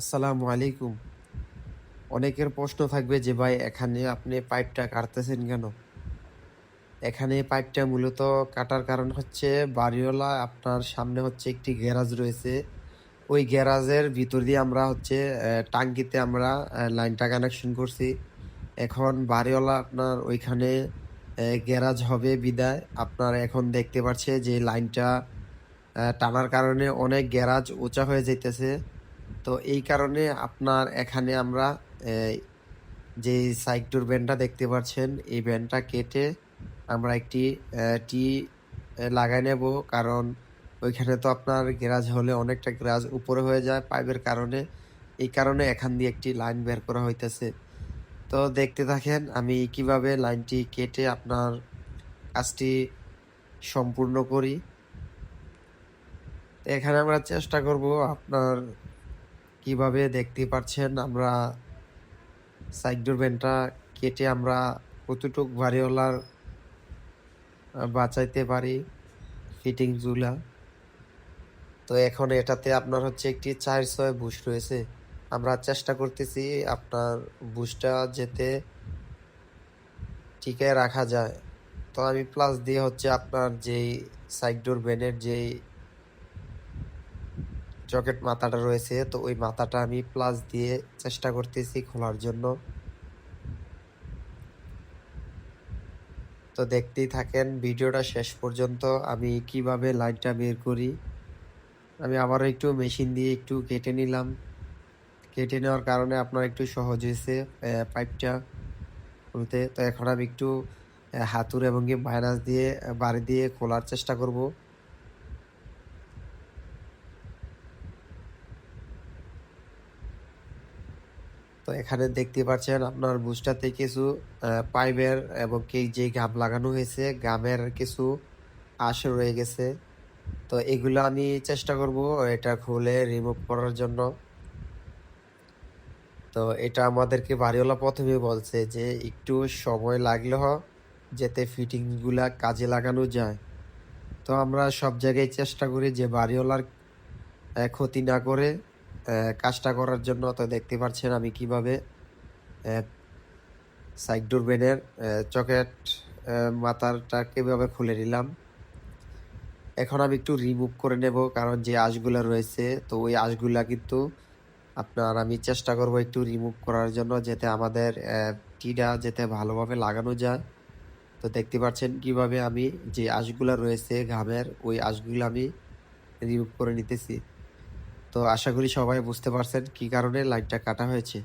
আসসালামু আলাইকুম। অনেকের প্রশ্ন থাকবে যে, ভাই, এখানে আপনি পাইপটা কাটতেছেন কেন? এখানে পাইপটা মূলত কাটার কারণ হচ্ছে বাড়িওয়ালা আপনার সামনে হচ্ছে একটি গ্যারাজ রয়েছে। ওই গ্যারাজের ভিতর দিয়ে আমরা হচ্ছে টাঙ্কিতে আমরা লাইনটা কানেকশন করছি। এখন বাড়িওয়ালা আপনার ওইখানে গ্যারাজ হবে বিদায়। আপনার এখন দেখতে পাচ্ছে যে, লাইনটা টানার কারণে অনেক গ্যারাজ উঁচা হয়ে যাইতেছে। তো এই কারণে আপনার এখানে আমরা যে সাইকটোর ব্যান্ডটা দেখতে পাচ্ছেন, এই ব্যান্ডটা কেটে আমরা একটি টি লাগাই নেব। কারণ ওইখানে তো আপনার গ্যারাজ হলে অনেকটা গ্যারাজ উপরে হয়ে যায় পাইপের কারণে। এই কারণে এখান দিয়ে একটি লাইন বের করা হইতেছে। তো দেখতে থাকেন, আমি কীভাবে লাইনটি কেটে আপনার কাজটি সম্পূর্ণ করি। এখানে আমরা চেষ্টা করব আপনার কীভাবে দেখতে পাচ্ছেন আমরা সাইডোর ব্যান্ডটা কেটে আমরা কতটুক আহ, বাঁচাইতে পারি ফিটিংসগুলা তো এখন এটাতে আপনার হচ্ছে একটি চার ছয় বুশ রয়েছে। আমরা চেষ্টা করতেছি আপনার বুশটা যেতে টিকে রাখা যায়। তো আমি প্লাস দিয়ে হচ্ছে আপনার যেই সাইড ডোর ব্যানের যেই জকেট মাথাটা রয়েছে, তো ওই মাথাটা আমি প্লাস দিয়ে চেষ্টা করতেছি খোলার জন্য। তো দেখতেই থাকেন, ভিডিওটা শেষ পর্যন্ত আমি কীভাবে লাইনটা বের করি। আমি আবারও একটু মেশিন দিয়ে একটু কেটে নিলাম। কেটে নেওয়ার কারণে আপনার একটু সহজ হয়েছে পাইপটা খুলতে। তো এখন আমি একটু হাতুর এবং কি মাইনাস দিয়ে, বাড়ি দিয়ে খোলার চেষ্টা করব। তো এখানে দেখতে পাচ্ছেন আপনার বুস্টাতে কিছু পাইপের এবং যে গাম লাগানো হয়েছে গামের কিছু আশ রয়ে গেছে। তো এগুলো আমি চেষ্টা করব এটা খুলে রিমুভ করার জন্য। তো এটা আমাদেরকে বাড়িওয়ালা প্রথমে বলছে যে একটু সময় লাগলে লাগলেও যাতে ফিটিংসগুলা কাজে লাগানো যায়। তো আমরা সব জায়গায় চেষ্টা করি যে বাড়িওয়ালার ক্ষতি না করে কাজটা করার জন্য তো দেখতে পাচ্ছেন আমি কীভাবে সাইড ডোর বেনের চকেট মাথাটা কীভাবে খুলে নিলাম। এখন আমি একটু রিমুভ করে নেব কারণ যে আঁশগুলা রয়েছে, তো ওই আঁশগুলা কিন্তু আপনার আমি চেষ্টা করব একটু রিমুভ করার জন্য যাতে আমাদের টিটা যাতে ভালোভাবে লাগানো যায়। তো দেখতে পাচ্ছেন কীভাবে আমি যে আঁশগুলা রয়েছে ঘামের, ওই আঁশগুলো আমি রিমুভ করে নিতেছি। তো আশা করি সবাই বুঝতে পারছেন কি কারণে লাইনটা কাটা হয়েছে।